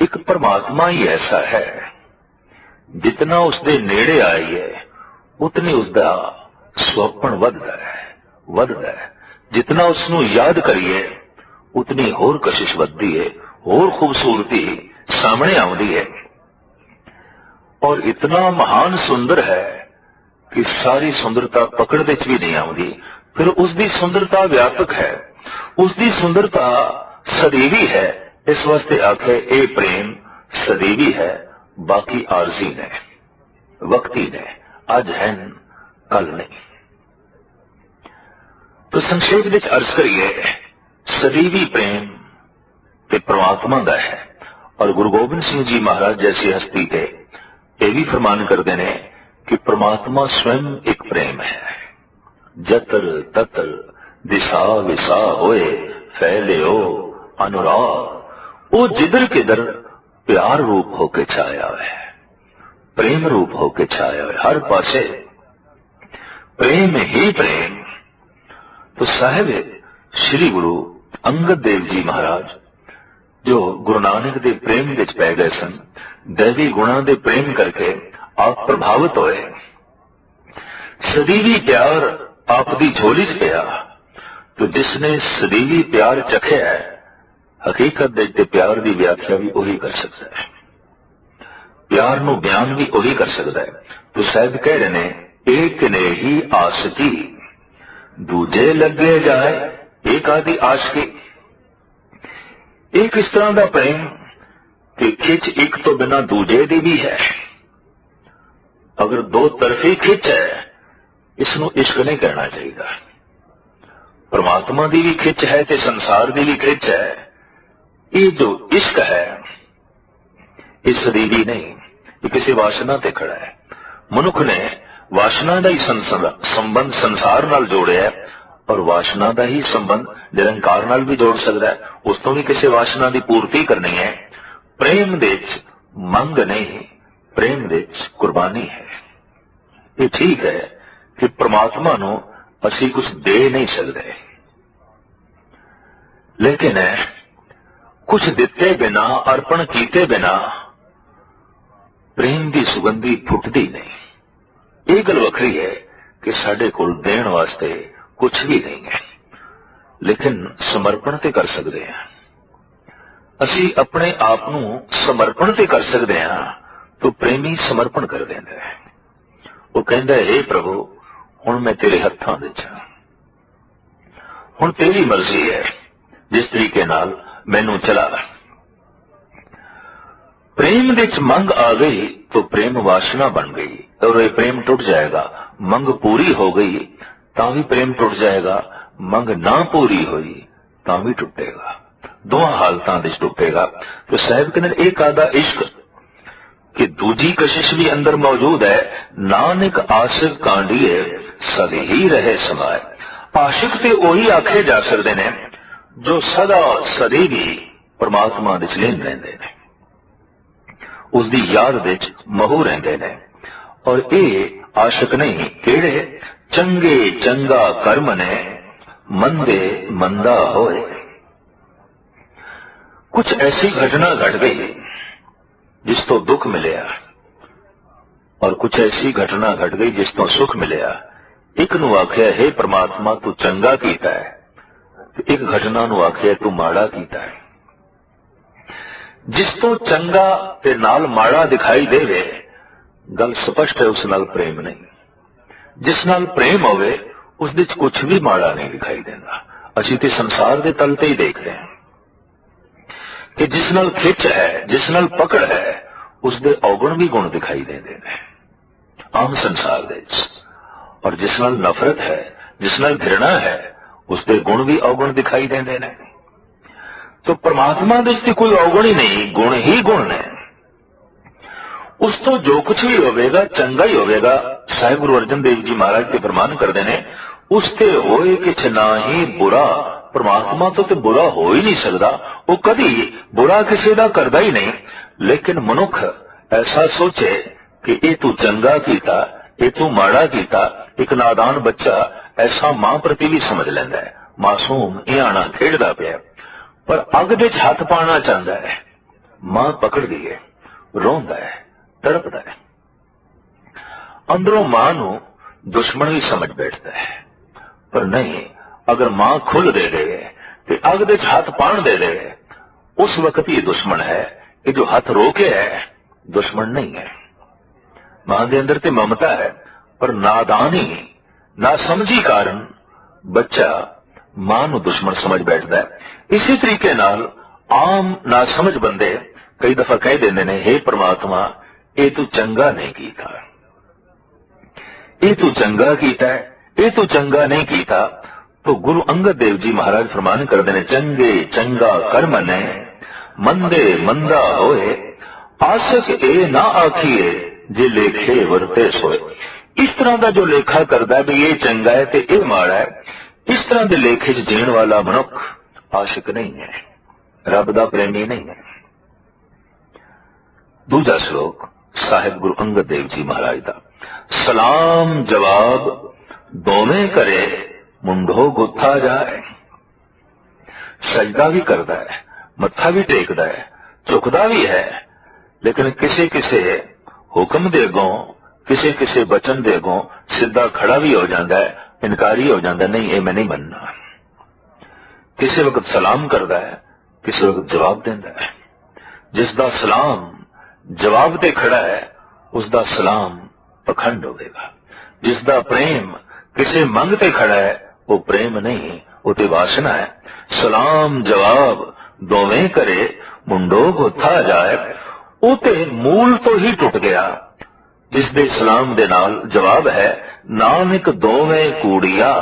ਇੱਕ ਪਰਮਾਤਮਾ ਹੀ ਐਸਾ ਹੈ। ਜਿਤਨਾ ਉਸ ਦੇ ਨੇੜੇ ਆਈਏ ਉਤਨੀ ਉਸ ਦਾ ਸੁਪਨ ਵੱਧਦਾ ਹੈ ਵੱਧਦਾ ਹੈ। ਜਿਤਨਾ ਉਸ ਨੂੰ ਯਾਦ ਕਰੀਏ ਉਤਨੀ ਹੋਰ ਕਸ਼ਿਸ਼ ਵੱਧਦੀ ਹੈ, ਹੋਰ ਖੂਬਸੂਰਤੀ ਸਾਹਮਣੇ ਆਉਂਦੀ ਹੈ। ਔਰ ਇਤਨਾ ਮਹਾਨ ਸੁੰਦਰ ਹੈ ਕਿ ਸਾਰੀ ਸੁੰਦਰਤਾ ਪਕੜ ਵਿੱਚ ਵੀ ਨਹੀਂ ਆਉਂਦੀ। ਫਿਰ ਉਸ ਦੀ ਸੁੰਦਰਤਾ ਵਿਆਪਕ ਹੈ। ਉਸ ਦੀ ਸੁੰਦਰਤਾ ਸਦੀਵੀ ਹੈ। ਇਸ ਵਾਸਤੇ ਆਖੇ, ਇਹ ਪ੍ਰੇਮ ਸਦੀਵੀ ਹੈ, ਬਾਕੀ ਆਰਜ਼ੀ ਨੇ ਵਕਤੀ ਨੇ ਅੱਜ ਹੈ ਕੱਲ ਨਹੀਂ। ਤੋ ਸੰਖੇਪ ਵਿੱਚ ਅਰਜ਼ ਕਰੀਏ, ਸਦੀਵੀ ਪ੍ਰੇਮ ਤੇ ਪ੍ਰਮਾਤਮਾ ਦਾ ਹੈ, ਔਰ ਗੁਰੂ ਗੋਬਿੰਦ ਸਿੰਘ ਜੀ ਮਹਾਰਾਜ ਜੈਸੀ ਹਸਤੀ ਤੇ ਇਹ ਵੀ ਫਰਮਾਨ ਕਰਦੇ ਨੇ ਕਿ ਪ੍ਰਮਾਤਮਾ ਸਵੈਮ ਇੱਕ ਪ੍ਰੇਮ ਹੈ। ਜਤਰ ਤਤਰ ਦਿਸ਼ਾ ਵਿਸਾ ਹੋਏ, ਫੈਲਿਓ ਅਨੁਰਾਗ। ਉਹ ਜਿੱਧਰ ਕਿਧਰ ਪਿਆਰ ਰੂਪ ਹੋ ਕੇ ਛਾਇਆ ਹੈ ਪ੍ਰੇਮ ਰੂਪ ਹੋ ਕੇ ਛਾਇਆ ਹੈ ਹਰ ਪਾਸੇ ਪ੍ਰੇਮ ਹੀ ਪ੍ਰੇਮ तो साहेब श्री गुरु अंगद देव जी महाराज जो गुरु नानक ਦੇ ਪ੍ਰੇਮ ਵਿੱਚ ਪੈ ਗਏ ਸਨ ਦੇਵੀ ਗੁਣਾਂ ਦੇ ਪ੍ਰੇਮ ਕਰਕੇ ਆਪ ਪ੍ਰਭਾਵਿਤ ਹੋਏ ਸਦੀਵੀ ਪਿਆਰ ਆਪ ਦੀ ਝੋਲੀ 'ਚ ਪਿਆ ਤੋ ਜਿਸ ਨੇ ਸਦੀਵੀ ਪਿਆਰ ਚਖਿਆ ਹੈ ਹਕੀਕਤ ਦੇ ਤੇ ਪਿਆਰ ਦੀ ਵਿਆਖਿਆ ਵੀ ਉਹੀ ਕਰ ਸਕਦਾ ਹੈ। ਪਿਆਰ ਨੂੰ ਬਿਆਨ ਵੀ ਉਹੀ ਕਰ ਸਕਦਾ ਹੈ। ਤੋ ਸਾਹਿਬ ਕਹਿ ਰਹੇ ਨੇ, ਇੱਕ ਨੇ ਹੀ ਆਸਕੀ ਦੂਜੇ ਲੱਗੇ ਜਾਏ, ਇੱਕ ਆਦੀ ਆਸ਼ਕੀ ਇੱਕ ਇਸ ਤਰ੍ਹਾਂ ਦਾ ਪ੍ਰੇਮ? ਕਿ ਖਿੱਚ ਇੱਕ ਤੋਂ ਬਿਨਾ ਦੂਜੇ ਦੀ ਵੀ ਹੈ। ਅਗਰ ਦੋ ਤਰਫੀ ਖਿੱਚ ਹੈ, ਇਸ ਨੂੰ ਇਸ਼ਕ ਨਹੀਂ ਕਹਿਣਾ ਚਾਹੀਦਾ। ਪਰਮਾਤਮਾ ਦੀ ਵੀ ਖਿੱਚ ਹੈ ਤੇ ਸੰਸਾਰ ਦੀ ਵੀ ਖਿੱਚ ਹੈ। ਇਹ ਜੋ ਇਸ਼ਕ ਹੈ, ਇਹ ਦੀ ਨਹੀਂ, ਇਹ ਕਿਸੇ ਵਾਸ਼ਨਾ ਤੇ ਖੜਾ ਹੈ। ਮਨੁੱਖ ਨੇ ਵਾਸ਼ਨਾ ਦਾ ਹੀ ਸੰਬੰਧ ਸੰਸਾਰ ਨਾਲ ਜੋੜਿਆ ਹੈ ਔਰ ਵਾਸ਼ਨਾ ਦਾ ਹੀ ਸੰਬੰਧ ਨਿਰੰਕਾਰ ਨਾਲ ਵੀ ਜੋੜ ਸਕਦਾ ਹੈ। ਉਸ ਤੋਂ ਵੀ ਕਿਸੇ ਵਾਸ਼ਨਾ ਦੀ ਪੂਰਤੀ ਕਰਨੀ ਹੈ। ਪ੍ਰੇਮ ਦੇ ਵਿੱਚ ਮੰਗ ਨਹੀਂ, ਪ੍ਰੇਮ ਦੇ ਵਿੱਚ ਕੁਰਬਾਨੀ ਹੈ। ਇਹ ਠੀਕ ਹੈ ਕਿ ਪ੍ਰਮਾਤਮਾ ਨੂੰ ਅਸੀਂ ਕੁਝ ਦੇ ਨਹੀਂ ਸਕਦੇ। ਲੇਕਿਨ ਕੁਝ ਦਿੱਤੇ ਬਿਨਾ, ਅਰਪਣ ਕੀਤੇ ਬਿਨਾ, ਪ੍ਰੇਮ ਦੀ ਸੁਗੰਧੀ ਫੁੱਟਦੀ ਨਹੀਂ। ਇਹ ਗੱਲ ਵੱਖਰੀ ਹੈ ਕਿ ਸਾਡੇ ਕੋਲ ਦੇਣ ਵਾਸਤੇ ਕੁਝ ਵੀ ਨਹੀਂ ਹੈ, ਲੇਕਿਨ ਸਮਰਪਣ ਤੇ ਕਰ ਸਕਦੇ ਹਾਂ। ਅਸੀਂ ਆਪਣੇ ਆਪ ਨੂੰ ਸਮਰਪਣ ਤੇ ਕਰ ਸਕਦੇ ਹਾਂ, ਤਾਂ ਪ੍ਰੇਮੀ ਸਮਰਪਣ ਕਰ ਦਿੰਦਾ ਹੈ। ਉਹ ਕਹਿੰਦਾ ਹੈ हे ਪ੍ਰਭੂ, ਹੁਣ ਮੈਂ ਤੇਰੇ ਹੱਥਾਂ ਵਿੱਚ ਹਾਂ। ਹੁਣ ਤੇਰੀ ਮਰਜ਼ੀ ਹੈ, ਜਿਸ ਤਰੀਕੇ ਨਾਲ ਮੈਨੂੰ ਚਲਾ प्रेम ਵਿੱਚ ਮੰਗ ਆ ਗਈ तो प्रेम वासना बन गई और ये प्रेम टूट जाएगा मंग पूरी हो गई ਤਾਂ ਵੀ ਪ੍ਰੇਮ ਟੁੱਟ ਜਾਏਗਾ ਮੰਗ ਨਾ ਪੂਰੀ ਹੋਈ ਤਾਂ ਵੀ ਟੁੱਟੇਗਾ ਦੋਹਾਂ ਹਾਲਤਾਂ ਵਿੱਚ ਟੁੱਟੇਗਾ ਤੇ ਸਾਹਿਬ ਕਹਿੰਦੇ ਇੱਕ ਆਦਾ ਇਸ਼ਕ ਕਿ ਦੂਜੀ ਕਸ਼ਿਸ਼ ਵੀ ਅੰਦਰ ਮੌਜੂਦ ਹੈ ਨਾਨਕ ਆਸ਼ਿਕ ਕਾਂਡੀਏ ਸਦਾ ਹੀ ਰਹੇ ਸਮਾਏ ਆਸ਼ਿਕ ਤੇ ਉਹੀ ਆਖੇ ਜਾ ਸਕਦੇ ਨੇ ਜੋ ਸਦਾ ਸਦੀ ਵੀ ਪਰਮਾਤਮਾ ਵਿੱਚ ਲੀਨ ਰਹਿੰਦੇ ਨੇ। ਉਸ ਦੀ ਯਾਦ ਵਿੱਚ ਮਹੂ ਰਹਿੰਦੇ ਨੇ। ਔਰ ਇਹ ਆਸ਼ਕ ਨਹੀਂ, ਕਿਹੜੇ? ਚੰਗੇ ਚੰਗਾ ਕਰਮ ਨੇ, ਮੰਦੇ ਮੰਦਾ ਹੋਏ। ਕੁਝ ਐਸੀ ਘਟਨਾ ਘਟ ਗਈ ਜਿਸ ਤੋਂ ਦੁੱਖ ਮਿਲਿਆ ਔਰ ਕੁਝ ਐਸੀ ਘਟਨਾ ਘਟ ਗਈ ਜਿਸ ਤੋਂ ਸੁਖ ਮਿਲਿਆ। ਇੱਕ ਨੂੰ ਆਖਿਆ, ਹੈ ਪ੍ਰਮਾਤਮਾ, ਤੂੰ ਚੰਗਾ ਕੀਤਾ ਹੈ। ਇੱਕ ਘਟਨਾ ਨੂੰ ਆਖਿਆ, ਤੂੰ ਮਾੜਾ ਕੀਤਾ ਹੈ। ਜਿਸ ਤੋਂ ਚੰਗਾ ਤੇ ਨਾਲ ਮਾੜਾ ਦਿਖਾਈ ਦੇਵੇ, ਗੱਲ ਸਪਸ਼ਟ ਹੈ, ਉਸ ਨਾਲ ਪ੍ਰੇਮ ਨਹੀਂ। ਜਿਸ ਨਾਲ ਪ੍ਰੇਮ ਹੋਵੇ, ਉਸ ਵਿੱਚ ਕੁਝ ਵੀ ਮਾੜਾ ਨਹੀਂ ਦਿਖਾਈ ਦਿੰਦਾ। ਅਸੀਂ ਤੇ ਸੰਸਾਰ ਦੇ ਤਲ ਤੇ ਹੀ ਦੇਖ ਰਹੇ ਹਾਂ ਕਿ ਜਿਸ ਨਾਲ ਖਿੱਚ ਹੈ, ਜਿਸ ਨਾਲ ਪਕੜ ਹੈ, ਉਸ ਦੇ ਔਗਣ ਵੀ ਗੁਣ ਦਿਖਾਈ ਦਿੰਦੇ ਨੇ, ਆਮ ਸੰਸਾਰ ਦੇ ਵਿੱਚ। ਔਰ ਜਿਸ ਨਾਲ ਨਫ਼ਰਤ ਹੈ, ਜਿਸ ਨਾਲ ਘਿਰਣਾ ਹੈ ਉਸ ਦੇ ਗੁਣ ਵੀ ਔਗਣ ਦਿਖਾਈ ਦਿੰਦੇ ਨੇ। ਤੋ ਪਰਮਾਤਮਾ ਦੇ ਵਿੱਚ ਕੋਈ ਔਗਣ ਹੀ ਨਹੀਂ, ਗੁਣ ਹੀ ਗੁਣ ਨੇ। ਉਸ ਤੋਂ ਜੋ ਕੁਝ ਵੀ ਹੋਵੇਗਾ, ਚੰਗਾ ਹੀ ਹੋਵੇਗਾ ਸਾਹਿਬ ਗੁਰੂ ਅਰਜਨ ਦੇਵ ਜੀ ਮਹਾਰਾਜ ਤੇ ਫਰਮਾਨ ਕਰਦੇ ਨੇ, ਉਸ ਤੇ ਹੋਏ ਕਿਛ ਹੀ ਬੁਰਾ, ਪਰਮਾਤਮਾ ਤੋਂ ਤੇ ਬੁਰਾ ਹੋ ਹੀ ਨਹੀਂ ਸਕਦਾ। ਉਹ ਕਦੀ ਬੁਰਾ ਕਿਸੇ ਦਾ ਕਰਦਾ ਹੀ ਨਹੀਂ, ਲੇਕਿਨ ਮਨੁੱਖ ਐਸਾ ਸੋਚੇ ਕਿ ਇਹ ਤੂੰ ਚੰਗਾ ਕੀਤਾ, ਇਹ ਤੂੰ ਮਾੜਾ ਕੀਤਾ, ਇੱਕ ਨਾਦਾਨ ਬੱਚਾ ਐਸਾ ਮਾਂ ਪ੍ਰਤੀ ਵੀ ਸਮਝ ਲੈਂਦਾ ਹੈ। ਮਾਸੂਮ ਇਆਣਾ ਖੇਡਦਾ ਪਿਆ ਪਰ ਅੱਗ ਦੇ ਹੱਥ ਪਾਣਾ ਚਾਹੁੰਦਾ ਹੈ। ਮਾਂ ਪਕੜਦੀ ਹੈ, ਰੋਂਦਾ ਹੈ, ਤੜਪਦਾ ਹੈ। ਅੰਦਰੋਂ ਮਾਂ ਨੂੰ ਦੁਸ਼ਮਣ ਵੀ ਸਮਝ ਬੈਠਦਾ ਹੈ। ਪਰ ਨਹੀਂ, ਅਗਰ ਮਾਂ ਖੁੱਲ ਦੇ ਦੇ, ਤੇ ਅਗ ਦੇ 'ਚ ਹੱਥ ਪਾਣ ਦੇ ਦੇ, ਉਸ ਵਕਤ ਹੀ ਇਹ ਦੁਸ਼ਮਣ ਹੈ, ਇਹ ਜੋ ਹੱਥ ਰੋਕੇ ਹੈ, ਦੁਸ਼ਮਣ ਨਹੀਂ ਹੈ। ਮਾਂ ਦੇ ਅੰਦਰ ਤੇ ਮਮਤਾ ਹੈ, ਪਰ ਨਾਦਾਨੀ ਨਾ ਸਮਝੀ ਕਾਰਨ ਬੱਚਾ ਮਾਂ ਨੂੰ ਦੁਸ਼ਮਣ ਸਮਝ ਬੈਠਦਾ ਹੈ। ਇਸੇ ਤਰੀਕੇ ਨਾਲ ਆਮ ਨਾ ਸਮਝ ਬੰਦੇ ਕਈ ਦਫਾ ਕਹਿ ਦਿੰਦੇ ਨੇ हे ਪ੍ਰਮਾਤਮਾ, ਇਹ ਤੂੰ ਚੰਗਾ ਨਹੀਂ ਕੀਤਾ। ਇਹ ਤੂੰ ਚੰਗਾ ਕੀਤਾ ਇਹ ਤੂੰ ਚੰਗਾ ਨਹੀਂ ਕੀਤਾ। ਤੋ ਗੁਰੂ ਅੰਗਦ ਦੇਵ ਜੀ ਮਹਾਰਾਜ ਫਰਮਾਨ ਕਰਦੇ ਨੇ, ਚੰਗੇ, ਚੰਗਾ ਕਰਮ ਨੇ, ਮੰਦੇ ਮੰਦਾ ਹੋਏ, ਆਸਕ ਇਹ ਨਾ ਆਖੀਏ ਜੇ ਲੇਖੇ ਵਰਤੇ ਸੋਏ। ਇਸ ਤਰ੍ਹਾਂ ਦਾ ਜੋ ਲੇਖਾ ਕਰਦਾ ਵੀ ਇਹ ਚੰਗਾ ਹੈ ਤੇ ਇਹ ਮਾੜਾ ਹੈ, ਇਸ ਤਰ੍ਹਾਂ ਦੇ ਲੇਖੇ 'ਚ ਜੀਣ ਵਾਲਾ ਮਨੁੱਖ ਆਸ਼ਿਕ ਨਹੀਂ ਹੈ, ਰੱਬ ਦਾ ਪ੍ਰੇਮੀ ਨਹੀਂ ਹੈ। ਦੂਜਾ ਸ਼ਲੋਕ, ਸਾਹਿਬ ਗੁਰੂ ਅੰਗਦ ਦੇਵ ਜੀ ਮਹਾਰਾਜ ਦਾ, ਸਲਾਮ ਜਵਾਬ, ਦੋਵੇਂ ਕਰੇ, ਮੁੰਡੋ ਗੁੱਥਾ ਜਾਏ। ਸਜਦਾ ਵੀ ਕਰਦਾ ਹੈ, ਮੱਥਾ ਵੀ ਟੇਕਦਾ ਹੈ, ਝੁਕਦਾ ਵੀ ਹੈ, ਲੇਕਿਨ ਕਿਸੇ ਕਿਸੇ ਹੁਕਮ ਦੇ ਅੱਗੋਂ ਕਿਸੇ ਕਿਸੇ ਬਚਨ ਦੇ ਅਗੋਂ ਸਿੱਧਾ ਖੜਾ ਵੀ ਹੋ ਜਾਂਦਾ ਹੈ, ਇਨਕਾਰੀ ਹੋ ਜਾਂਦਾ, ਨਹੀਂ, ਇਹ ਮੈਂ ਨਹੀਂ ਮੰਨਣਾ ਕਿਸੇ ਵਕਤ ਸਲਾਮ ਕਰਦਾ ਹੈ, ਕਿਸੇ ਵਕਤ ਜਵਾਬ ਦਿੰਦਾ ਹੈ। ਜਿਸ ਦਾ ਸਲਾਮ ਜਵਾਬ ਤੇ ਖੜਾ ਹੈ ਉਸ ਦਾ ਸਲਾਮ ਪਖੰਡ ਹੋਵੇਗਾ। ਜਿਸ ਦਾ ਪ੍ਰੇਮ ਕਿਸੇ ਮੰਗ ਤੇ ਖੜਾ ਹੈ, ਉਹ ਪ੍ਰੇਮ ਨਹੀਂ, ਉਹ ਤੇ ਵਾਸ਼ਨਾ ਹੈ। ਸਲਾਮ ਜਵਾਬ ਦੋਵੇਂ ਕਰੇ, ਮੁੰਡੋ ਗੁੱਥਾ ਜਾਏ, ਉਹ ਤੇ ਮੂਲ ਤੋਂ ਹੀ ਟੁੱਟ ਗਿਆ। ਜਿਸ ਦੇ ਸਲਾਮ ਦੇ ਨਾਲ ਜਵਾਬ ਹੈ, ਨਾਨਕ ਦੋਵੇਂ ਕੂੜੀਆਂ,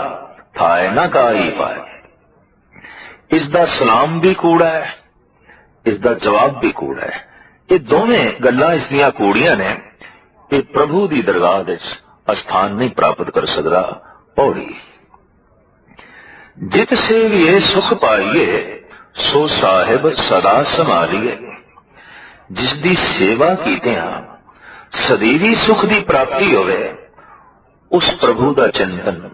ਥਾਏ ਨਾ ਕਾਈ ਪਾਏ। ਇਸ ਦਾ ਸਲਾਮ ਵੀ ਕੂੜਾ ਹੈ, ਇਸ ਦਾ ਜਵਾਬ ਵੀ ਕੂੜਾ ਹੈ। ਇਹ ਦੋਵੇਂ ਗੱਲਾਂ ਇਸ ਦੀਆਂ ਕੂੜੀਆਂ ਨੇ, ਇਹ ਪ੍ਰਭੂ ਦੀ ਦਰਗਾਹ ਵਿੱਚ ਅਸਥਾਨ ਨਹੀਂ ਪ੍ਰਾਪਤ ਕਰ ਸਕਦਾ ਪੌੜੀ ਜਿਤ ਇਹ ਸੁਖ ਪਾਈਏ, ਸੋ ਸਾਹਿਬ ਸਦਾ ਸੰਭਾਲੀਏ। ਜਿਸ ਦੀ ਸੇਵਾ ਕੀਤਿਆਂ ਸਦੀਵੀ ਸੁਖ ਦੀ ਪ੍ਰਾਪਤੀ ਹੋਵੇ, ਉਸ ਪ੍ਰਭੂ ਦਾ ਚਿੰਤਨ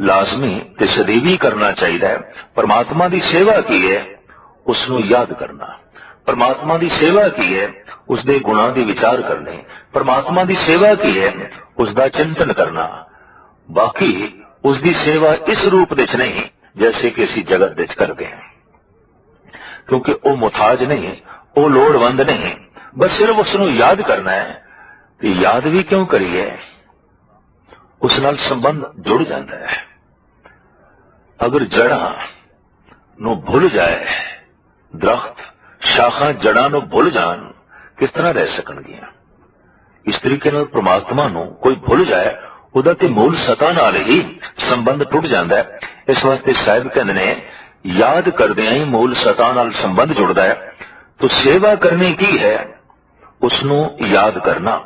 ਲਾਜ਼ਮੀ ਤੇ ਸਦੀਵੀ ਕਰਨਾ ਚਾਹੀਦਾ ਹੈ। ਪਰਮਾਤਮਾ ਦੀ ਸੇਵਾ ਕੀ ਹੈ, ਉਸ ਨੂੰ ਯਾਦ ਕਰਨਾ। ਪਰਮਾਤਮਾ ਦੀ ਸੇਵਾ ਕੀ ਹੈ, ਉਸ ਦੇ ਗੁਣਾਂ ਦੀ ਵਿਚਾਰ ਕਰਨੇ। ਪਰਮਾਤਮਾ ਦੀ ਸੇਵਾ ਕੀ ਹੈ, ਉਸ ਦਾ ਚਿੰਤਨ ਕਰਨਾ। ਬਾਕੀ ਉਸ ਦੀ ਸੇਵਾ ਇਸ ਰੂਪ ਵਿੱਚ ਨਹੀਂ, ਜੈਸੇ ਕਿ ਅਸੀਂ ਜਗਤ ਵਿੱਚ ਕਰਦੇ ਹਾਂ। ਕਿਉਂਕਿ ਉਹ ਮੁਤਾਜ ਨਹੀਂ, ਉਹ ਲੋੜਵੰਦ ਨਹੀਂ, ਬਸ ਸਿਰਫ ਉਸ ਨੂੰ ਯਾਦ ਕਰਨਾ ਹੈ। ਤੇ ਯਾਦ ਵੀ ਕਿਉਂ ਕਰੀਏ? ਉਸ ਨਾਲ ਸੰਬੰਧ ਜੁੜ ਜਾਂਦਾ ਹੈ। ਅਗਰ ਜੜਾਂ ਨੂੰ ਭੁੱਲ ਜਾਏ, ਦਰਖਤ, ਸ਼ਾਖਾਂ ਜੜਾਂ ਨੂੰ ਭੁੱਲ ਜਾਣ, ਕਿਸ ਤਰ੍ਹਾਂ ਰਹਿ ਸਕਣਗੀਆਂ? ਇਸ ਤਰੀਕੇ ਨਾਲ ਪ੍ਰਮਾਤਮਾ ਨੂੰ ਕੋਈ ਭੁੱਲ ਜਾਏ, ਉਹਦਾ ਤੇ ਮੂਲ ਸਤਾ ਨਾਲ ਹੀ ਸੰਬੰਧ ਟੁੱਟ ਜਾਂਦਾ ਹੈ। ਇਸ ਵਾਸਤੇ ਸਾਹਿਬ ਕਹਿੰਦੇ ਨੇ, ਯਾਦ ਕਰਦਿਆਂ ਹੀ ਮੂਲ ਸਤਾ ਨਾਲ ਸੰਬੰਧ ਜੁੜਦਾ ਹੈ। ਤੋ ਸੇਵਾ ਕਰਨੀ ਕੀ ਹੈ? ਉਸ ਨੂੰ ਯਾਦ ਕਰਨਾ।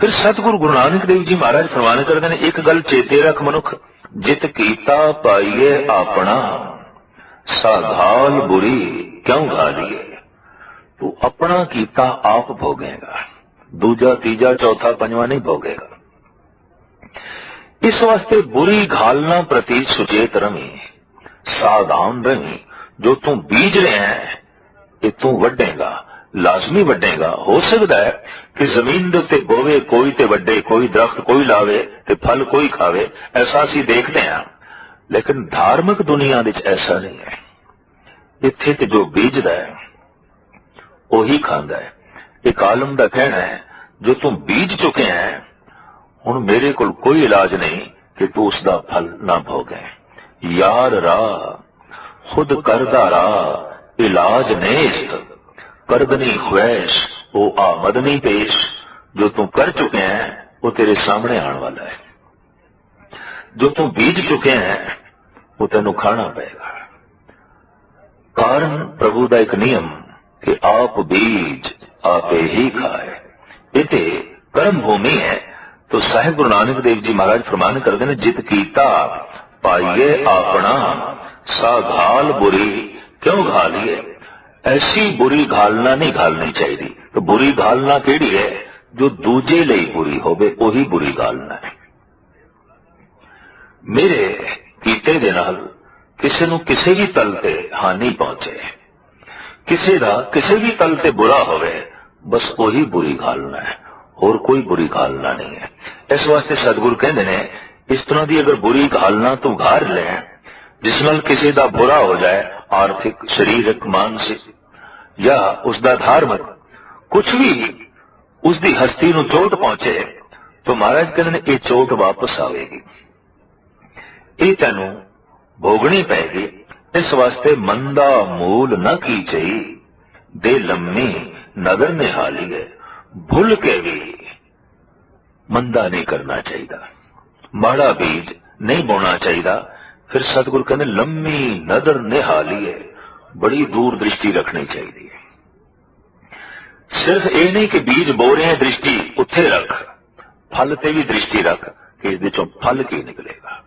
ਫਿਰ ਸਤਿਗੁਰੂ ਗੁਰੂ ਨਾਨਕ ਦੇਵ ਜੀ ਮਹਾਰਾਜ ਫਰਮਾਨ ਕਰਦੇ ਨੇ, ਇੱਕ ਗੱਲ ਚੇਤੇ ਰੱਖ ਮਨੁੱਖ, ਜਿਤ ਕੀਤਾ ਪਾਈਏ ਆਪਣਾ, ਸਾਧਾਲ ਬੁਰੀ ਕਿਉਂ ਘਾਲੀਏ ਤੂੰ ਆਪਣਾ ਕੀਤਾ ਆਪ ਭੋਗੇਗਾ, ਦੂਜਾ, ਤੀਜਾ, ਚੌਥਾ, ਪੰਜਵਾਂ ਨਹੀਂ ਭੋਗੇਗਾ। ਇਸ ਵਾਸਤੇ ਬੁਰੀ ਘਾਲਣਾ ਪ੍ਰਤੀ ਸੁਚੇਤ ਰਵੀ, ਸਾਵਧਾਨ ਰਵੀ। ਜੋ ਤੂੰ ਬੀਜ ਰਿਹਾ ਹੈ, ਇਹ ਤੂੰ ਵੱਡੇਗਾ ਲਾਜ਼ਮੀ ਵੱਡੇਗਾ। ਹੋ ਸਕਦਾ ਹੈ ਕਿ ਜ਼ਮੀਨ ਦੇ ਉੱਤੇ ਗੋਵੇ, ਕੋਈ ਤੇ ਵੱਡੇ, ਕੋਈ ਦਰਖਤ, ਕੋਈ ਲਾਵੇ ਤੇ ਫਲ ਕੋਈ ਖਾਵੇ। ਐਸਾ ਅਸੀਂ ਦੇਖਦੇ ਹਾਂ। ਲੇਕਿਨ ਧਾਰਮਿਕ ਦੁਨੀਆ ਵਿੱਚ ਐਸਾ ਨਹੀਂ ਹੈ। ਇੱਥੇ ਤੇ ਜੋ ਬੀਜਦਾ ਹੈ, ਉਹੀ ਖਾਂਦਾ ਹੈ। ਇੱਕ ਆਲਮ ਦਾ ਕਹਿਣਾ ਹੈ, ਜੋ ਤੂੰ ਬੀਜ ਚੁੱਕਿਆ ਹੈ, ਹੁਣ ਮੇਰੇ ਕੋਲ ਕੋਈ ਇਲਾਜ ਨਹੀਂ ਕਿ ਤੂੰ ਉਸ ਦਾ ਫਲ ਨਾ ਭੋਗੇ। ਯਾਰ ਰਾ ਖੁਦ ਕਰਦਾ ਰਾ ਇਲਾਜ ਨੇਸਤ ਕਰਦਨੀ ਖੁਐਸ਼ ਉਹ ਆਮਦਨੀ ਪੇਸ਼ ਜੋ ਤੂੰ ਕਰ ਚੁੱਕਿਆ ਹੈ ਉਹ ਤੇਰੇ ਸਾਹਮਣੇ ਆਉਣ ਵਾਲਾ ਹੈ ਜੋ ਤੂੰ ਬੀਜ ਚੁੱਕਿਆ ਹੈ ਉਹ ਤੈਨੂੰ ਖਾਣਾ ਪਏਗਾ ਕਾਰਨ ਪ੍ਰਭੂ ਦਾ ਇੱਕ ਨਿਯਮ ਕਿ ਆਪ ਬੀਜ ਆਪੇ ਹੀ ਖਾਏ ਇਹ ਤੇ ਕਰਮ ਭੂਮੀ ਹੈ तो साहेब गुरु नानक देव जी महाराज फरमान करते हैं जित कीता पाइए अपना सा घाल बुरी क्यों ਐਸੀ ਬੁਰੀ ਘਾਲਣਾ ਨਹੀਂ ਘਾਲਣੀ ਚਾਹੀਦੀ। ਤੇ ਬੁਰੀ ਘਾਲਣਾ ਕਿਹੜੀ ਹੈ? ਜੋ ਦੂਜੇ ਲਈ ਬੁਰੀ ਹੋਵੇ, ਉਹੀ ਬੁਰੀ ਘਾਲਣਾ ਹੈ। ਮੇਰੇ ਕੀਤੇ ਦੇ ਨਾਲ ਕਿਸੇ ਨੂੰ ਕਿਸੇ ਵੀ ਤਲ ਤੇ ਹਾਨੀ ਪਹੁੰਚੇ। ਕਿਸੇ ਦਾ ਕਿਸੇ ਵੀ ਤਲ ਤੇ ਬੁਰਾ ਹੋਵੇ, ਬਸ ਉਹੀ ਬੁਰੀ ਘਾਲਣਾ ਹੈ। ਹੋਰ ਕੋਈ ਬੁਰੀ ਘਾਲਣਾ ਨਹੀਂ ਹੈ। ਇਸ ਵਾਸਤੇ ਸਤਿਗੁਰ ਕਹਿੰਦੇ ਨੇ, ਇਸ ਤਰ੍ਹਾਂ ਦੀ ਅਗਰ ਬੁਰੀ ਘਾਲਣਾ ਤੂੰ ਘਾਰ ਲੈ, ਜਿਸ ਨਾਲ ਕਿਸੇ ਦਾ ਬੁਰਾ ਹੋ ਜਾਏ ਆਰਥਿਕ, ਸਰੀਰਕ, ਮਾਨਸਿਕ, ਜਾਂ ਉਸ ਦਾ ਧਾਰਮਿਕ ਕੁਝ ਵੀ ਉਸ ਦੀ ਹਸਤੀ ਨੂੰ ਚੋਟ ਪਹੁੰਚੇ, ਤਾਂ ਮਹਾਰਾਜ ਕਹਿੰਦੇ ਨੇ ਇਹ ਚੋਟ ਵਾਪਸ ਆਵੇਗੀ। ਇਹ ਤੈਨੂੰ ਭੋਗਣੀ ਪੈਗੀ। ਇਸ ਵਾਸਤੇ ਮੰਦਾ ਮੂਲ ਨਾ ਕੀਚਈ ਦੇ ਲੰਮੀ ਨਦਰ ਨਿਹਾਲੀ ਹੈ ਭੁੱਲ ਕੇ ਵੀ ਮੰਦਾ ਨਹੀਂ ਕਰਨਾ ਚਾਹੀਦਾ। ਮਾੜਾ ਬੀਜ ਨਹੀਂ ਬੋਣਾ ਚਾਹੀਦਾ। ਫਿਰ ਸਤਿਗੁਰ ਕਹਿੰਦੇ, ਲੰਮੀ ਨਦਰ ਨਿਹਾਲੀ ਬੜੀ ਦੂਰ ਦ੍ਰਿਸ਼ਟੀ ਰੱਖਣੀ ਚਾਹੀਦੀ ਹੈ ਸਿਰਫ ਇਹ ਨਹੀਂ ਕਿ ਬੀਜ ਬੋ ਰਹੇ ਦ੍ਰਿਸ਼ਟੀ ਉੱਥੇ ਰੱਖ, ਫਲ ਤੇ ਵੀ ਦ੍ਰਿਸ਼ਟੀ ਰੱਖ ਕਿ ਇਸ ਦੇ ਚੋਂ ਫਲ ਕੀ ਨਿਕਲੇਗਾ।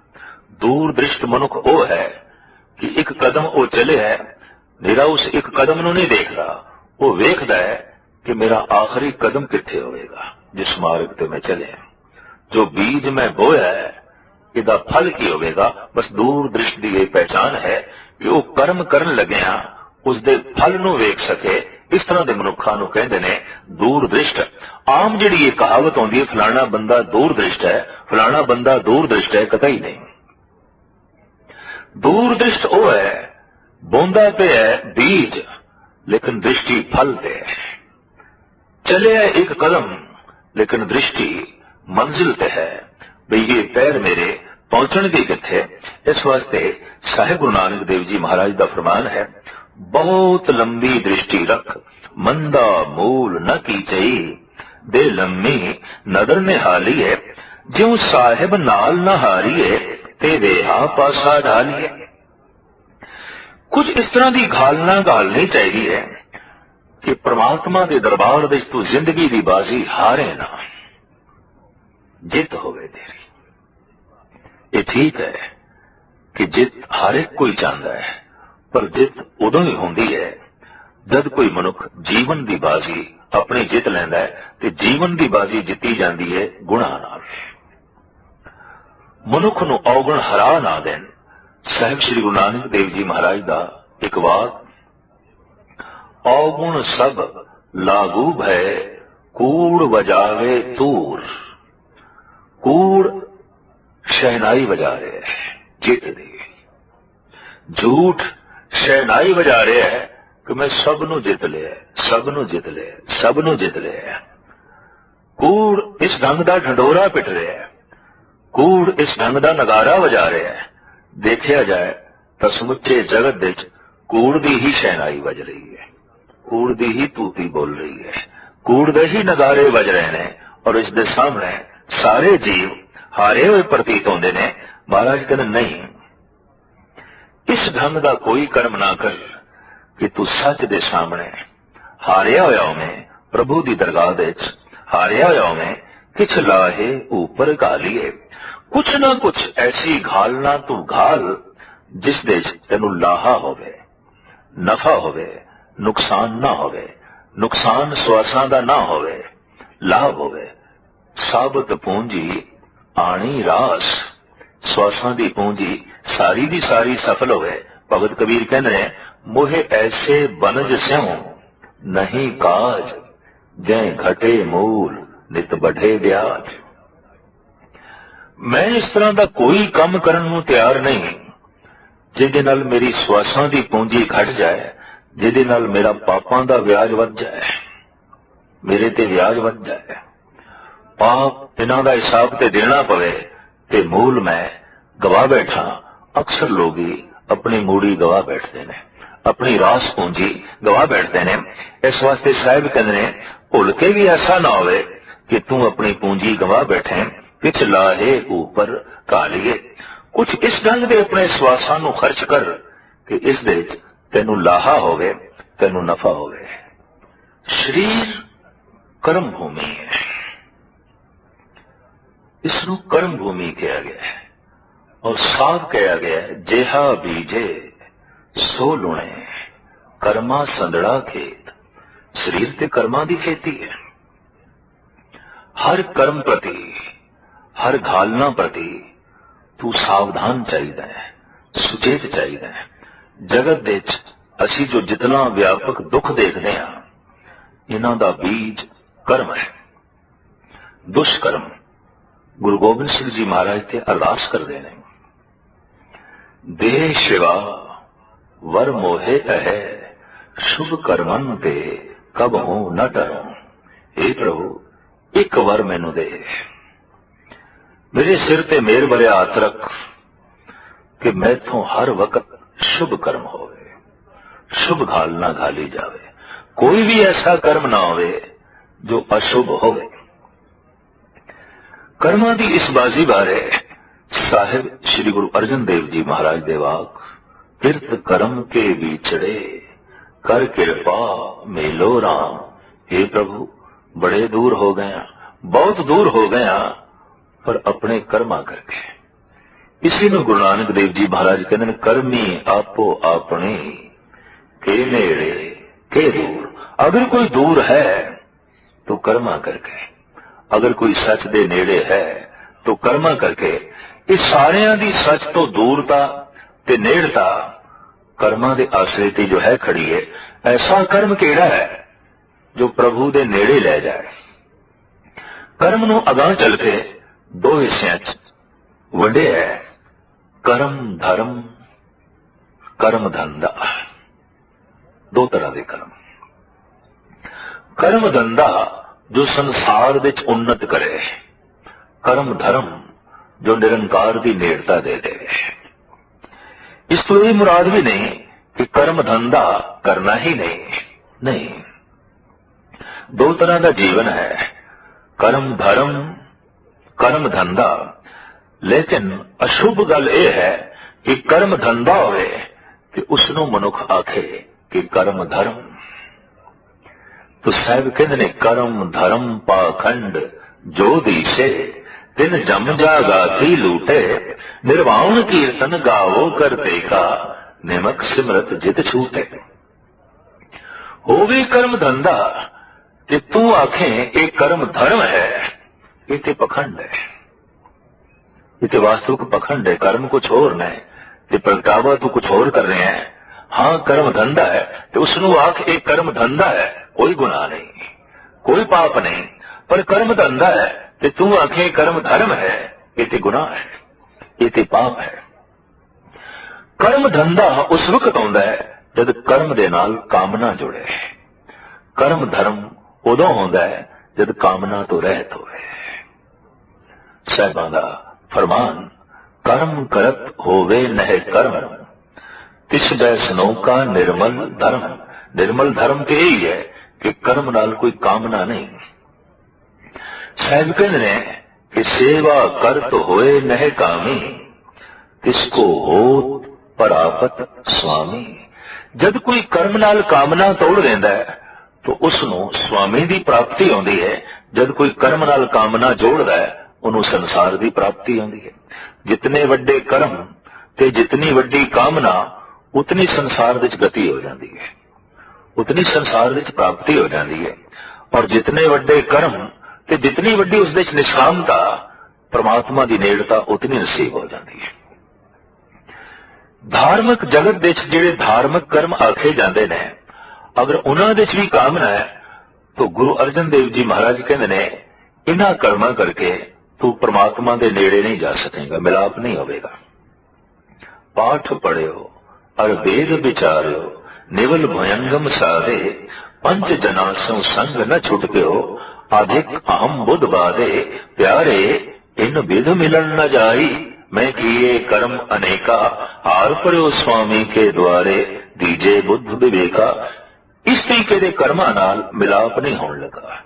ਦੂਰ ਦ੍ਰਿਸ਼ਟ ਮਨੁੱਖ ਉਹ ਹੈ ਕਿ ਇੱਕ ਕਦਮ ਉਹ ਚਲੇ ਹੈ, ਮੇਰਾ ਉਸ ਇੱਕ ਕਦਮ ਨੂੰ ਨਹੀਂ ਦੇਖਦਾ, ਉਹ ਵੇਖਦਾ ਹੈ ਕਿ ਮੇਰਾ ਆਖਰੀ ਕਦਮ ਕਿੱਥੇ ਹੋਵੇਗਾ, ਜਿਸ ਮਾਰਗ ਤੇ ਮੈਂ ਚਲਿਆ। ਜੋ ਬੀਜ ਮੈਂ ਬੋਇਆ ਹੈ ਇਹਦਾ ਫਲ ਕੀ ਹੋਵੇਗਾ? ਬਸ ਦੂਰ ਦ੍ਰਿਸ਼ਟ ਦੀ ਇਹ ਪਹਿਚਾਨ ਹੈ ਕਿ ਉਹ ਕਰਮ ਕਰਨ ਲੱਗਿਆ ਉਸ ਦੇ ਫਲ ਨੂੰ ਵੇਖ ਸਕੇ। ਇਸ ਤਰ੍ਹਾਂ ਦੇ ਮਨੁੱਖਾਂ ਨੂੰ ਕਹਿੰਦੇ ਨੇ ਦੂਰ ਦ੍ਰਿਸ਼ਟ। ਆਮ ਜਿਹੜੀ ਇਹ ਕਹਾਵਤ ਆਉਂਦੀ ਹੈ, ਫਲਾਣਾ ਬੰਦਾ ਦੂਰ ਦ੍ਰਿਸ਼ਟ ਹੈ, ਫਲਾਣਾ ਬੰਦਾ ਦੂਰ ਦ੍ਰਿਸ਼ਟ ਹੈ, ਕਤਈ ਨਹੀਂ। ਦੂਰ ਦ੍ਰਿਸ਼ਟ ਉਹ ਹੈ, ਬੋਂਦਾ ਤੇ ਹੈ, ਬੀਜ, ਲੇਕਿਨ ਦ੍ਰਿਸ਼ਟੀ ਫਲ ਤੇ ਹੈ। ਚਲਿਆ ਇੱਕ ਕਦਮ, ਲੇਕਿਨ ਦ੍ਰਿਸ਼ਟੀ ਮੰਜ਼ਿਲ ਤੇ ਹੈ। ਬਈ ਇਹ ਪੈਰ ਮੇਰੇ ਪਹੁੰਚਣਗੇ ਕਿੱਥੇ? ਇਸ ਵਾਸਤੇ ਸਾਹਿਬ ਗੁਰੂ ਨਾਨਕ ਦੇਵ ਜੀ ਮਹਾਰਾਜ ਦਾ ਫਰਮਾਨ ਹੈ, ਬਹੁਤ ਲੰਬੀ ਦ੍ਰਿਸ਼ਟੀ ਰੱਖ, ਮੰਦਾ ਮੂਲ ਨ ਕੀਚਈ। ਦੇ ਲੰਮੀ ਨਦਰ ਨਿਹਾਲੀਏ ਜਿਉ ਸਾਹਿਬ ਨਾਲ ਨ ਹਾਰੀਏ ਤੇ ਵੇਹਾ ਪਾਸਾ ਢਾਲੀਏ ਕੁਝ ਇਸ ਤਰ੍ਹਾਂ ਦੀ ਘਾਲਣਾ ਘਾਲਣੀ ਚਾਹੀਦੀ ਹੈ ਕਿ ਪ੍ਰਮਾਤਮਾ ਦੇ ਦਰਬਾਰ ਵਿੱਚ ਤੂੰ ਜ਼ਿੰਦਗੀ ਦੀ ਬਾਜ਼ੀ ਹਾਰੇ ਨਾ। ਜਿੱਤ ਹੋਵੇ ਤੇਰੀ। ਇਹ ਠੀਕ ਹੈ ਕਿ ਜਿੱਤ ਹਰ ਇੱਕ ਕੋਈ ਚਾਹੁੰਦਾ ਹੈ, ਪਰ ਜਿੱਤ ਉਦੋਂ ਹੀ ਹੁੰਦੀ ਹੈ ਜਦ ਕੋਈ ਮਨੁੱਖ ਜੀਵਨ ਦੀ ਬਾਜ਼ੀ ਆਪਣੀ ਜਿੱਤ ਲੈਂਦਾ ਹੈ ਤੇ ਜੀਵਨ ਦੀ ਬਾਜ਼ੀ ਜਿੱਤੀ ਜਾਂਦੀ ਹੈ ਗੁਨਾਹ ਨਾਲ। ਮਨੁੱਖ ਨੂੰ ਔਗਣ ਹਰਾ ਨਾ ਦੇਣ, ਸਾਹਿਬ ਸ੍ਰੀ ਗੁਰੂ ਨਾਨਕ ਦੇਵ ਜੀ ਮਹਾਰਾਜ ਦਾ ਇੱਕ ਵਾਕ, ਔਗੁਣ ਸਭ ਲਾਗੂ ਭੈ, ਕੂੜ ਵਜਾਵੇ ਤੂਰ ਕੂੜ ਸ਼ਹਿਨਾਈ ਵਜਾ ਰਿਹਾ ਹੈ, ਜਿੱਤ ਦੀ। ਝੂਠ ਸ਼ਹਿਨਾਈ ਵਜਾ ਰਿਹਾ ਹੈ ਕਿ ਮੈਂ ਸਭ ਨੂੰ ਜਿੱਤ ਲਿਆ ਸਭ ਨੂੰ ਜਿੱਤ ਲਿਆ ਸਭ ਨੂੰ ਜਿੱਤ ਲਿਆ ਕੂੜ ਇਸ ਢੰਗ ਦਾ ਢੰਡੋਰਾ ਪਿੱਟ ਰਿਹਾ ਹੈ। ਕੂੜ ਇਸ ਢੰਗ ਦਾ ਨਗਾਰਾ ਵਜਾ ਰਿਹਾ ਹੈ। ਦੇਖਿਆ ਜਾਏ ਤਾਂ ਸਮੁੱਚੇ ਜਗਤ ਵਿੱਚ ਕੂੜ ਦੀ ਹੀ ਸ਼ਹਿਨਾਈ ਵੱਜ ਰਹੀ ਹੈ। ਕੂੜ ਦੀ ਹੀ ਤੂਤੀ ਬੋਲ ਰਹੀ ਹੈ। ਕੂੜ ਦੇ ਹੀ ਨਗਾਰੇ ਵੱਜ ਰਹੇ ਨੇ ਔਰ ਇਸ ਦੇ ਸਾਹਮਣੇ ਸਾਰੇ ਜੀਵ ਹਾਰੇ ਹੋਏ ਪ੍ਰਤੀਤ ਹੁੰਦੇ ਨੇ। ਮਹਾਰਾਜ ਕਹਿੰਦੇ, ਨਹੀਂ, ਇਸ ਢੰਗ ਦਾ ਕੋਈ ਕਰਮ ਨਾ ਕਰ ਕਿ ਤੂੰ ਸੱਚ ਦੇ ਸਾਹਮਣੇ ਹਾਰਿਆ ਹੋਇਆ ਹੋਵੇਂ, ਪ੍ਰਭੂ ਦੀ ਦਰਗਾਹ ਵਿੱਚ ਹਾਰਿਆ ਹੋਇਆ ਹੋਵੇਂ, ਕਿਛ ਲਾਹੇ ਉੱਪਰ ਘਾਲੀਏ। ਕੁਛ ਨਾ ਕੁਛ ਐਸੀ ਘਾਲਣਾ ਤੂੰ ਘਾਲ, ਜਿਸ ਦੇ ਵਿੱਚ ਤੈਨੂੰ ਲਾਹਾ ਹੋਵੇ, ਨਫਾ ਹੋਵੇ, ਨੁਕਸਾਨ ਨਾ ਹੋਵੇ, ਨੁਕਸਾਨ ਸਵਾਸਾਂ ਦਾ ਨਾ ਹੋਵੇ, ਲਾਭ ਹੋਵੇ। ਸਾਬਤ ਪੂੰਜੀ ਆਣੀ ਰਾਸ। ਸਵਾਸਾਂ ਦੀ ਪੂੰਜੀ ਸਾਰੀ ਦੀ ਸਾਰੀ ਸਫਲ ਹੋਵੇ, ਭਗਤ ਕਬੀਰ ਕਹਿੰਦੇ ਨੇ, ਮੋਹਿ ਐਸੇ ਬਨਜ ਸਿਉ, ਨਹੀਂ ਕਾਜ, ਜੈ ਘਟੇ ਮੂਲ, ਨਿਤ ਬਢੇ ਵਿਆਜ। ਮੈਂ ਇਸ ਤਰ੍ਹਾਂ ਦਾ ਕੋਈ ਕੰਮ ਕਰਨ ਨੂੰ ਤਿਆਰ ਨਹੀਂ, ਜਿਹਦੇ ਨਾਲ ਮੇਰੀ ਸਵਾਸਾਂ ਦੀ ਪੂੰਜੀ ਘਟ ਜਾਏ, ਜਿਹਦੇ ਨਾਲ ਮੇਰਾ ਪਾਪਾਂ ਦਾ ਵਿਆਜ ਵੱਧ ਜਾਏ, ਮੇਰੇ ਤੇ ਵਿਆਜ ਵੱਧ ਜਾਏ। ਪਾਪ ਇਹਨਾਂ ਦਾ ਹਿਸਾਬ ਤੇ ਦੇਣਾ ਪਵੇ ਤੇ ਮੂਲ ਮੈਂ ਗਵਾ ਬੈਠਾ, ਅਕਸਰ ਲੋਗੀ ਆਪਣੀ ਮੂੜੀ ਗਵਾ ਬੈਠਦੇ ਨੇ, ਆਪਣੀ ਰਾਸ ਪੂੰਜੀ ਗਵਾ ਬੈਠਦੇ ਨੇ। ਇਸ ਵਾਸਤੇ ਸਾਹਿਬ ਕਹਿੰਦੇ ਨੇ, ਭੁੱਲ ਕੇ ਵੀ ਐਸਾ ਨਾ ਹੋਵੇ ਕਿ ਤੂੰ ਆਪਣੀ ਪੂੰਜੀ ਗਵਾ ਬੈਠੇ ਵਿੱਚ ਲਾਹੇ, ਉੱਪਰ ਕਾਲੀਏ ਕੁਝ ਇਸ ਢੰਗ ਦੇ ਆਪਣੇ ਸਵਾਸਾਂ ਨੂੰ ਖਰਚ ਕਰ ਕਿ ਇਸ ਦੇ ਵਿੱਚ ਤੈਨੂੰ ਲਾਹਾ ਹੋਵੇ, ਤੈਨੂੰ ਨਫਾ ਹੋਵੇ। ਸਰੀਰ ਕਰਮ ਭੂਮੀ ਹੈ। ਇਸ ਨੂੰ ਕਰਮ ਭੂਮੀ ਕਿਹਾ ਗਿਆ ਹੈ ਔਰ ਸਾਫ਼ ਕਿਹਾ ਗਿਆ ਹੈ, ਜਿਹਾ ਬੀਜੇ ਸੋ ਲੁਣੇ, ਕਰਮਾ ਸੰਦੜਾ ਖੇਤ। ਸਰੀਰ ਤੇ ਕਰਮਾਂ ਦੀ ਖੇਤੀ ਹੈ। ਹਰ ਕਰਮ ਪ੍ਰਤੀ, ਹਰ ਘਾਲਨਾ ਪ੍ਰਤੀ ਤੂੰ ਸਾਵਧਾਨ ਚਾਹੀਦਾ ਹੈ, ਸੁਚੇਤ ਚਾਹੀਦਾ ਹੈ। ਜਗਤ ਦੇ ਵਿੱਚ ਅਸੀਂ ਜੋ ਜਿਤਨਾ ਵਿਆਪਕ ਦੁੱਖ ਦੇਖਦੇ ਹਾਂ, ਇਹਨਾਂ ਦਾ ਬੀਜ ਕਰਮ ਹੈ। ਦੁਸ਼ਕਰਮ ਗੁਰੂ ਗੋਬਿੰਦ ਸਿੰਘ ਜੀ ਮਹਾਰਾਜ ਤੇ ਅਰਦਾਸ ਕਰਦੇ ਨੇ। ਦੇ ਸ਼ਿਵਾ, ਵਰ ਮੋਹੇ ਹੈ ਸ਼ੁਭ ਕਰਮਨ ਤੇ ਕਬ ਹੋ ਨਾ ਡਰੋ हे ਪ੍ਰਭੂ, ਇੱਕ ਵਰ ਮੈਨੂੰ ਦੇ। ਮੇਰੇ ਸਿਰ ਤੇ ਮੇਰ ਭਰਿਆ ਹੱਥ ਰੱਖ ਕਿ ਮੈਥੋਂ ਹਰ ਵਕਤ ਸ਼ੁਭ ਕਰਮ ਹੋਵੇ। ਸ਼ੁਭ ਘਾਲ ਨਾ ਘਾਲੀ ਜਾਵੇ। ਕੋਈ ਵੀ ਐਸਾ ਕਰਮ ਨਾ ਹੋਵੇ ਜੋ ਅਸ਼ੁਭ ਹੋਵੇ। ਕਰਮਾਂ ਦੀ ਇਸ ਬਾਜ਼ੀ ਬਾਰੇ ਸਾਹਿਬ ਸ੍ਰੀ ਗੁਰੂ ਅਰਜਨ ਦੇਵ ਜੀ ਮਹਾਰਾਜ ਦੇ ਵਾਕ ਫਿਰਤ ਕਰਮ ਕੇ ਵਿਚੜੇ ਕਰ ਕਿਰਪਾ ਮੇਲੋ ਰਾਮ। हे ਪ੍ਰਭੂ, ਬੜੇ ਦੂਰ ਹੋ ਗਏ ਬਹੁਤ ਦੂਰ ਹੋ ਗਏ ਪਰ ਆਪਣੇ ਕਰਮਾਂ ਕਰਕੇ। ਇਸੇ ਨੂੰ ਗੁਰੂ ਨਾਨਕ ਦੇਵ ਜੀ ਮਹਾਰਾਜ ਕਹਿੰਦੇ ਨੇ, ਕਰਮੀ ਆਪੋ ਆਪਣੇ, ਕੇ ਨੇੜੇ, ਕੇ ਦੂਰ। ਅਗਰ ਕੋਈ ਦੂਰ ਹੈ, ਤਾਂ ਕਰਮਾ ਕਰਕੇ। ਅਗਰ ਕੋਈ ਸੱਚ ਦੇ ਨੇੜੇ ਹੈ, ਤਾਂ ਕਰਮਾ ਕਰਕੇ। ਇਹ ਸਾਰਿਆਂ ਦੀ ਸੱਚ ਤੋਂ ਦੂਰਤਾ ਤੇ ਨੇੜਤਾ ਕਰਮਾਂ ਦੇ ਆਸਰੇ ਤੇ ਜੋ ਹੈ ਖੜੀ ਹੈ। ਐਸਾ ਕਰਮ ਕਿਹੜਾ ਹੈ ਜੋ ਪ੍ਰਭੂ ਦੇ ਨੇੜੇ ਲੈ ਜਾਏ? ਕਰਮ ਨੂੰ ਅਗਾਹ ਚੱਲ ਕੇ ਦੋ ਹਿੱਸਿਆਂ 'ਚ ਵੰਡਿਆ ਹੈ। ਕਰਮ ਧਰਮ, ਕਰਮ ਧੰਦਾ। ਦੋ ਤਰ੍ਹਾਂ ਦੇ ਕਰਮ। ਕਰਮ ਧੰਦਾ ਜੋ ਸੰਸਾਰ ਵਿੱਚ ਉન્નਤ ਕਰੇ, ਕਰਮ ਧਰਮ ਜੋ ਨਿਰੰਕਾਰ ਦੀ ਨੇੜਤਾ ਦੇ ਦੇ। ਇਸ ਤੋਂ ਇਹ ਮੁਰਾਦ ਵੀ ਨਹੀਂ ਕਿ ਕਰਮ ਧੰਦਾ ਕਰਨਾ ਹੀ ਨਹੀਂ। ਨਹੀਂ। ਦੋ ਤਰ੍ਹਾਂ ਦਾ ਜੀਵਨ ਹੈ, ਕਰਮ ਧਰਮ, ਕਰਮ ਧੰਦਾ। ਲੇਕਿਨ ਅਸ਼ੁਭ ਗੱਲ ਇਹ ਹੈ ਕਿ ਕਰਮ ਧੰਦਾ ਹੋਵੇ ਤੇ ਉਸ ਨੂੰ ਮਨੁੱਖ ਆਖੇ ਕਿ ਕਰਮ ਧਰਮ। ਤੋ ਸਾਹਿਬ ਕਹਿੰਦੇ ਨੇ ਕਰਮ, ਧਰਮ, ਪਾਖੰਡ ਜੋ ਦੀਸੇ ਤਿਨ ਜਮ ਜਾਗਾ ਕੀ ਲੂਟੇ, ਨਿਰਵਾਉਣ ਕੀਰਤਨ ਗਾਵੋ ਕਰਤੇ ਕਾ ਨਿਮਕ ਸਿਮਰਤ ਜਿਤ ਛੂਟੇ। ਹੋਵੇ ਕਰਮ ਧੰਦਾ, ਤੇ ਤੂੰ ਆਖੇ ਇਹ ਕਰਮ ਧਰਮ ਹੈ, ਇਹ ਤੇ ਪਖੰਡ ਹੈ। ਇਹ ਤੇ ਵਾਸਤਵਿਕ ਪਖੰਡ ਹੈ, ਕਰਮ ਕੁਛ ਹੋਰ ਨਹੀਂ ਤੇ ਪ੍ਰਗਟਾਵਾ ਤੂੰ ਕੁਛ ਹੋਰ ਕਰ ਰਿਹਾ ਹੈ। ਹਾਂ, ਕਰਮ ਧੰਦਾ ਹੈ ਤੇ ਉਸ ਨੂੰ ਆਖ, ਇਹ ਕਰਮ ਧੰਦਾ ਹੈ, ਕੋਈ ਗੁਨਾਹ ਨਹੀਂ, ਕੋਈ ਪਾਪ ਨਹੀਂ, ਪਰ ਕਰਮ ਧੰਦਾ ਹੈ ਤੇ ਤੂੰ ਆਖੇ, ਕਰਮ ਧਰਮ ਹੈ, ਇਹ ਤੇ ਗੁਨਾਹ ਹੈ, ਇਹ ਤੇ ਪਾਪ ਹੈ। ਕਰਮ ਧੰਦਾ ਉਸ ਵਕਤ ਆਉਂਦਾ ਹੈ ਜਦ ਕਰਮ ਦੇ ਨਾਲ ਕਾਮਨਾ ਜੁੜੇ। ਕਰਮ ਧਰਮ ਉਦੋਂ ਹੁੰਦਾ ਹੈ ਜਦ ਕਾਮਨਾ ਤੋਂ ਰਹਿਤ ਹੋਵੇ। ਸਾਹਿਬਾਂ ਦਾ ਫਰਮਾਨ, ਕਰਮ ਕਰਤ ਹੋਵੇ, ਨਹਿ ਕਰਮ। ਤਿਸ ਬੈ ਸਨੋਕਾ ਨਿਰਮਲ ਧਰਮ। ਨਿਰਮਲ ਧਰਮ ਤੇ ਇਹ ਹੈ ਕਿ ਕਰਮ ਨਾਲ ਕੋਈ ਕਾਮਨਾ ਨਹੀਂ। ਸਾਹਿਬ ਕਹਿੰਦੇ ਨੇ ਕਿ ਸੇਵਾ ਕਰਤ ਹੋਏ ਨਹਿ ਕਾਮੀ, ਤਿਸ ਕੋ ਹੋਤ ਪਰਾਪਤ ਸੁਆਮੀ ਜਦ ਕੋਈ ਕਰਮ ਨਾਲ ਕਾਮਨਾ ਤੋੜ ਦਿੰਦਾ ਹੈ, ਤਾਂ ਉਸ ਨੂੰ ਸੁਆਮੀ ਦੀ ਪ੍ਰਾਪਤੀ ਆਉਂਦੀ ਹੈ। ਜਦ ਕੋਈ ਕਰਮ ਨਾਲ ਕਾਮਨਾ ਜੋੜਦਾ ਹੈ, ਉਹਨੂੰ ਸੰਸਾਰ ਦੀ ਪ੍ਰਾਪਤੀ ਆਉਂਦੀ ਹੈ। ਜਿਤਨੇ ਵੱਡੇ ਕਰਮ ਤੇ ਜਿਤਨੀ ਵੱਡੀ ਕਾਮਨਾ ਉਤਨੀ ਸੰਸਾਰ ਵਿੱਚ ਗਤੀ ਹੋ ਜਾਂਦੀ ਹੈ। ਉਤਨੀ ਸੰਸਾਰ ਵਿੱਚ ਪ੍ਰਾਪਤੀ ਹੋ ਜਾਂਦੀ ਹੈ। ਔਰ ਜਿਤਨੇ ਵੱਡੇ ਕਰਮ ਤੇ ਜਿਤਨੀ ਵੱਡੀ ਉਸ ਵਿੱਚ ਨਿਸ਼ਾਨਤਾ, ਪਰਮਾਤਮਾ ਦੀ ਨੇੜਤਾ ਉਤਨੀ ਨਸੀਬ ਹੋ ਜਾਂਦੀ ਹੈ। ਧਾਰਮਿਕ ਜਗਤ ਵਿੱਚ ਜਿਹੜੇ ਧਾਰਮਿਕ ਕਰਮ ਆਖੇ ਜਾਂਦੇ ਨੇ, ਅਗਰ ਉਹਨਾਂ ਵਿੱਚ ਵੀ ਕਾਮਨਾ ਹੈ, ਤਾਂ ਗੁਰੂ ਅਰਜਨ ਦੇਵ ਜੀ ਮਹਾਰਾਜ ਕਹਿੰਦੇ ਨੇ ਇਹਨਾਂ ਕਰਮਾਂ ਕਰਕੇ ਤੂੰ ਪ੍ਰਮਾਤਮਾ ਦੇ ਨੇੜੇ ਨਹੀਂ ਜਾ ਸਕੇਗਾ, ਮਿਲਾਪ ਨਹੀਂ ਹੋਵੇਗਾ। ਪਾਠ ਪੜਿਓ ਅਰ ਵੇਦ ਵਿਚਾਰਿਓ, ਨਿਵਲ ਭਯੰਗਮ ਸਾਦੇ, ਪੰਜ ਜਨਾ ਸੋ ਸੰਗ ਨ ਛੁਟਕਿਓ ਆਧਿਕ ਅਹਮ ਬੁੱਧ ਬਾਦੇ, ਪਿਆਰੇ, ਇਨ ਵਿਧ ਮਿਲਣ ਨ ਜਾਈ, ਮੈਂ ਕੀਏ ਕਰਮ ਅਨੇਕਾ, ਹਾਰ ਪਰਿਓ ਸੁਆਮੀ ਕੇ ਦੁਆਰੇ, ਦੀਜੇ ਬੁੱਧ ਵਿਵੇਕਾ, ਇਸ ਤਰੀਕੇ ਦੇ ਕਰਮਾਂ ਨਾਲ ਮਿਲਾਪ ਨਹੀਂ ਹੋਣ ਲੱਗਾ।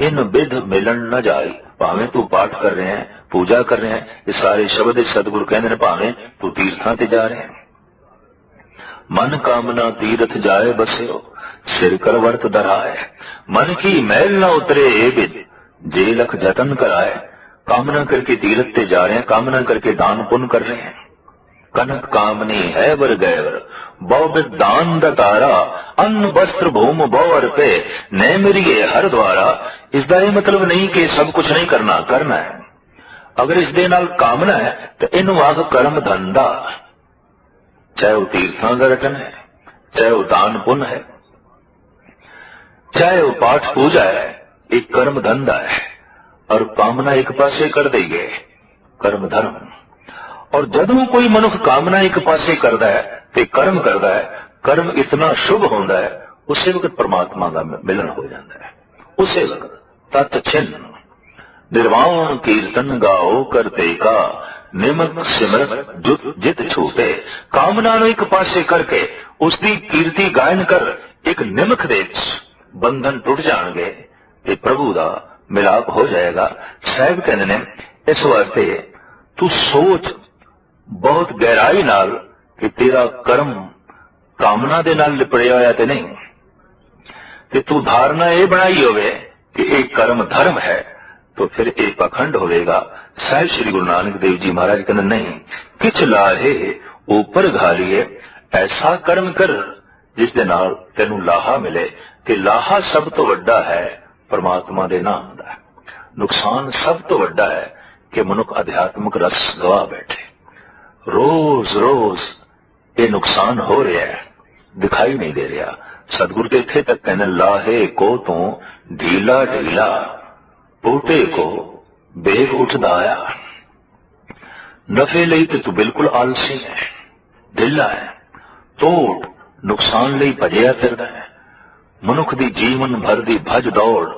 ਇਨ ਵਿਧ ਮਿਲਣ ਨਾ ਜਾਈ, ਭਾਵੇਂ ਤੂੰ ਪਾਠ ਕਰ ਰਿਹਾ ਹੈ, ਪੂਜਾ ਕਰ ਰਿਹਾ ਹੈ, ਇਹ ਸਾਰੇ ਸ਼ਬਦ ਸਤਿਗੁਰੂ ਕਹਿੰਦੇ ਨੇ, ਭਾਵੇਂ ਤੂੰ ਤੀਰਥਾਂ ਤੇ ਜਾ ਰਿਹਾ ਹੈ। ਮਨ ਕਾਮਨਾ ਤੀਰਥ ਜਾਏ ਬਸਿਓ, ਸਿਰ ਕਰ ਵਰਤ ਦਰਾਏ ਮਨ ਕੀ ਮੈਲ ਨਾ ਉਤਰੇ ਏ ਬਿਦ, ਜੇ ਲਖ ਜਤਨ ਕਰਾਏ। ਕਾਮਨਾ ਕਰਕੇ ਤੀਰਥ ਤੇ ਜਾ ਰਹੇ हैं ਕਾਮਨਾ ਕਰਕੇ ਦਾਨ ਪੁੰਨ ਕਰ ਰਹੇ हैं ਕਨਕ ਕਾਮਨੀ ਹੈ ਵਰ ਗੈਵਰ, ਬਹੁ ਵਿਦਾਨ ਦਾ ਤਾਰਾ, ਅੰਨ ਵਸਤਰ ਭੂਮ ਬਹੁ ਅਰਪੇ। ਨੈ ਮੇਰੀਏ ਹਰ ਦਵਾਰਾ ਇਸ ਦਾ ਇਹ ਮਤਲਬ ਨਹੀਂ ਕਿ ਸਭ ਕੁਝ ਨਹੀਂ ਕਰਨਾ ਕਰਨਾ ਹੈ। ਅਗਰ ਇਸ ਦੇ ਨਾਲ ਕਾਮਨਾ ਹੈ, ਤਾਂ ਇਹਨੂੰ ਆਖ ਕਰਮ ਧੰਦਾ। ਚਾਹੇ ਉਹ ਤੀਰਥਾਂ ਦਾ ਰਟਨ ਹੈ, ਚਾਹੇ ਉਹ ਦਾਨ ਪੁੰਨ ਹੈ, ਚਾਹੇ ਉਹ ਪਾਠ ਪੂਜਾ ਹੈ, ਇਹ ਕਰਮ ਧੰਦਾ ਹੈ। ਔਰ ਕਾਮਨਾ ਇੱਕ ਪਾਸੇ ਕਰ ਦਈਏ ਕਰਮ ਧਰਮ। ਔਰ ਜਦੋਂ ਕੋਈ ਮਨੁੱਖ ਕਾਮਨਾ ਇੱਕ ਪਾਸੇ ਕਰਦਾ ਹੈ ਤੇ ਕਰਮ ਕਰਦਾ ਹੈ, ਕਰਮ ਇਤਨਾ ਸ਼ੁਭ ਹੁੰਦਾ ਹੈ, ਉਸੇ ਵਕਤ ਪ੍ਰਮਾਤਮਾ ਦਾ ਮਿਲਨ ਹੋ ਜਾਂਦਾ ਹੈ। ਉਸੇ ਵਕਤ ਤਤ ਛਿਨ। ਨਿਰਵਾਣ ਕੀਰਤਨ ਗਾਓ ਕਰਤੇ ਕਾ ਨਿਮਕ ਸਿਮਰਤ ਜੁਤ ਜਿਤ ਛੂਟੇ। ਕਾਮਨਾ ਨੂੰ ਇੱਕ ਪਾਸੇ ਕਰਕੇ ਉਸ ਦੀ ਕੀਰਤੀ ਗਾਇਨ ਕਰ ਇੱਕ ਨਿਮਕ ਦੇ ਵਿੱਚ ਬੰਧਨ ਟੁੱਟ ਜਾਣਗੇ ਤੇ ਪ੍ਰਭੂ ਦਾ ਮਿਲਾਪ ਹੋ ਜਾਏਗਾ। ਸਾਹਿਬ ਕਹਿੰਦੇ ਨੇ, ਇਸ ਵਾਸਤੇ ਤੂੰ ਸੋਚ ਬਹੁਤ ਗਹਿਰਾਈ ਨਾਲ ਕਿ ਤੇਰਾ ਕਰਮ ਕਾਮਨਾ ਦੇ ਨਾਲ ਲਿਪੜਿਆ ਹੋਇਆ ਤੇ ਨਹੀਂ। ਤੇ ਤੂੰ ਧਾਰਨਾ ਇਹ ਬਣਾਈ ਹੋਵੇ ਕਿ ਇਹ ਕਰਮ ਧਰਮ ਹੈ, ਤਾਂ ਫਿਰ ਇਹ ਪਖੰਡ ਹੋਵੇਗਾ। ਸਾਹਿਬ ਸ੍ਰੀ ਗੁਰੂ ਨਾਨਕ ਦੇਵ ਜੀ ਮਹਾਰਾਜ ਕਹਿੰਦੇ ਨਹੀਂ ਕਿਛ ਲਾਹੇ ਉਪਰ ਘਾਲੀਏ ਐਸਾ ਕਰਮ ਕਰ ਜਿਸ ਦੇ ਨਾਲ ਤੈਨੂੰ ਲਾਹਾ ਮਿਲੇ ਤੇ ਲਾਹਾ ਸਭ ਤੋਂ ਵੱਡਾ ਹੈ ਪਰਮਾਤਮਾ ਦੇ ਨਾਮ ਦਾ ਨੁਕਸਾਨ ਸਭ ਤੋਂ ਵੱਡਾ ਹੈ ਕਿ ਮਨੁੱਖ ਅਧਿਆਤਮਿਕ ਰਸ ਗਵਾ ਬੈਠੇ ਰੋਜ਼ ਰੋਜ਼ ਇਹ ਨੁਕਸਾਨ ਹੋ ਰਿਹਾ ਹੈ ਦਿਖਾਈ ਨਹੀਂ ਦੇ ਰਿਹਾ ਸਤਿਗੁਰ ਤੇ ਇੱਥੇ ਤੱਕ ਕਹਿੰਦੇ ਲਾਹੇ ਕੋ ਤੋਂ ਢੀਲਾ ਢੀਲਾ ਬੂਟੇ ਕੋ ਬੇਗ ਉੱਠਦਾ ਆ ਨਫੇ ਲਈ ਤੇ ਤੂੰ ਬਿਲਕੁਲ ਆਲਸੀ ਹੈ। ਢਿੱਲਾ ਹੈ ਤੋੜ ਨੁਕਸਾਨ ਲਈ ਭਜਿਆ ਫਿਰਦਾ ਹੈ। ਮਨੁੱਖ ਦੀ ਜੀਵਨ ਭਰ ਦੀ ਭਜ ਦੌੜ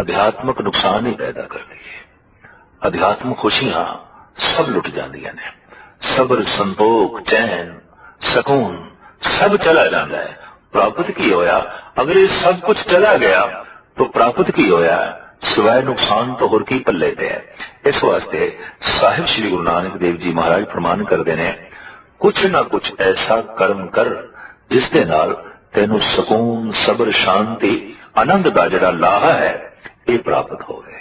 ਅਧਿਆਤਮਕ ਨੁਕਸਾਨ ਹੀ ਪੈਦਾ ਕਰਦੀ ਹੈ। ਅਧਿਆਤਮਕ ਖੁਸ਼ੀਆਂ ਸਭ ਲੁੱਟ ਜਾਂਦੀਆਂ ਨੇ। ਸਬਰ, ਸੰਤੋਖ, ਚੈਨ, ਸਕੂਨ ਸਭ ਚਲਾ ਜਾਂਦਾ ਹੈ। ਪ੍ਰਾਪਤ ਕੀ ਹੋਇਆ? ਅਗਰ ਇਹ ਸਭ ਕੁਝ ਚਲਾ ਗਿਆ। ਤਾਂ ਪ੍ਰਾਪਤ ਕੀ ਹੋਇਆ? ਸਿਵਾਏ ਨੁਕਸਾਨ ਤੋਂ ਹੋਰ ਕੀ ਪੱਲੇ ਤੇ ਹੈ। ਇਸ ਵਾਸਤੇ ਸਾਹਿਬ ਸ੍ਰੀ ਗੁਰੂ ਨਾਨਕ ਦੇਵ ਜੀ ਮਹਾਰਾਜ ਫਰਮਾਨ ਕਰਦੇ ਨੇ, ਕੁਛ ਨਾ ਕੁਛ ਐਸਾ ਕਰਮ ਕਰ, ਜਿਸ ਦੇ ਨਾਲ ਤੈਨੂੰ ਸਕੂਨ, ਸਬਰ, ਸ਼ਾਂਤੀ, ਆਨੰਦ ਦਾ ਜਿਹੜਾ ਲਾਹਾ ਹੈ, ਇਹ ਪ੍ਰਾਪਤ ਹੋਵੇ।